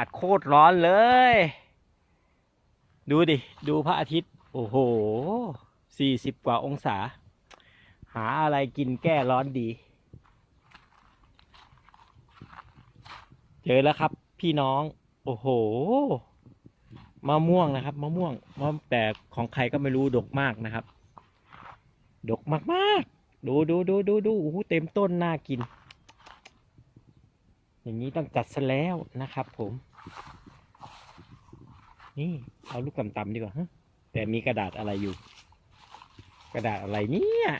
าศโคตรร้อนเลย ดูดิ ดูพระอาทิตย์ โอ้โหสี่สิบกว่าองศา หาอะไรกินแก้ร้อนดี เจอแล้วครับพี่น้อง โอ้โห มะม่วงนะครับ มะม่วงมะแต่ของใครก็ไม่รู้ดกมากนะครับ ดกมากๆ ดูดูดูดูดูโอ้โหเต็มต้นน่ากินอย่างนี้ต้องจัดซะแล้วนะครับผม นี่ เอาลูกต่ำๆดีกว่าฮะแต่มีกระดาษอะไรอยู่ กระดาษอะไรเนี่ย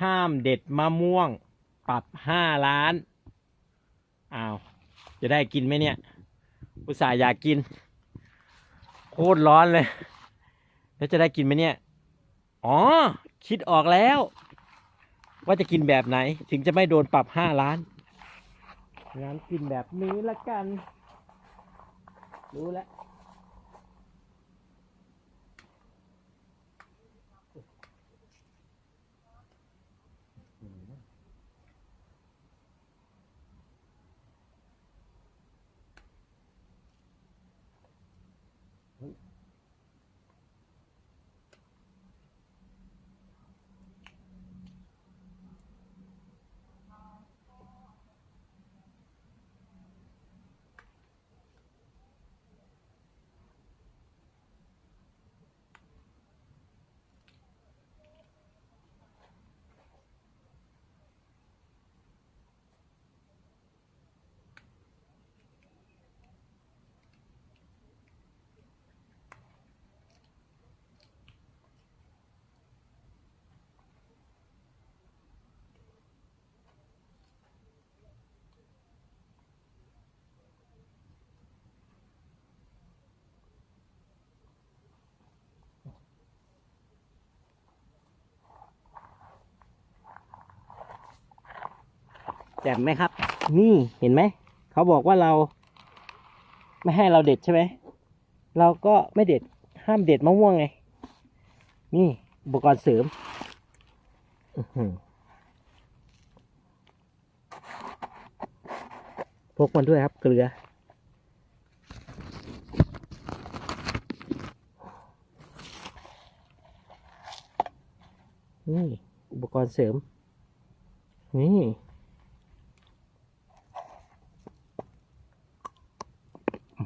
ห้ามเด็ดมะม่วง ปรับห้าล้านอ้าว จะได้กินไหมเนี่ย อุตส่าห์อยากกิน โคตรร้อนเลย แล้วจะได้กินไหมเนี่ย อ๋อ คิดออกแล้ว ว่าจะกินแบบไหนถึงจะไม่โดนปรับห้าล้าน งั้นกินแบบนี้ละกัน รู้แล้ว จ่มไหมครับ นี่เห็นไหม เขาบอกว่าเรา ไม่ให้เราเด็ดใช่ไหม เราก็ไม่เด็ด ห้ามเด็ดมะม่วงไง นี่อุปกรณ์เสริมพกมันด้วยครับ เกลือ นี่ อุปกรณ์เสริม นี่ อื้อ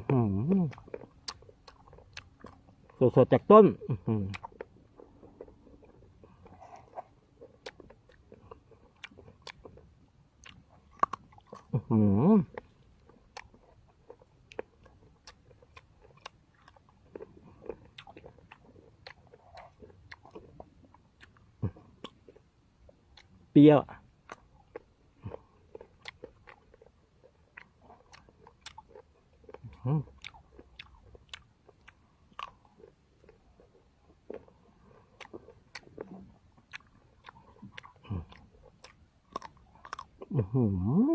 หือ สดๆจากต้นอื้อหืออื้อหือเปรี้ยว อะอื้อ อื้อหือ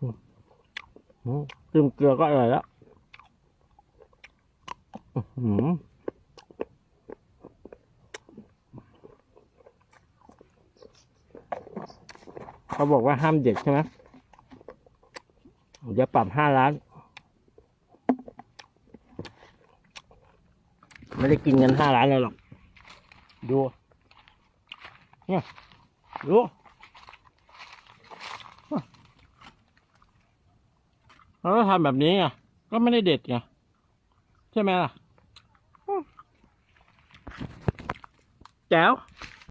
อืม จิ้มเกลือก็อร่อยแล้วอื้อหือเขาบอกว่าห้ามเด็ดใช่ไหมเดี๋ยวปรับห้าล้าน ไม่ได้กินเงินห้าล้านเลยหรอก ดู เนี่ย ดู เราก็ทำแบบนี้ไงก็ไม่ได้เด็ดไงใช่ไหมล่ะอืมแจ๋ว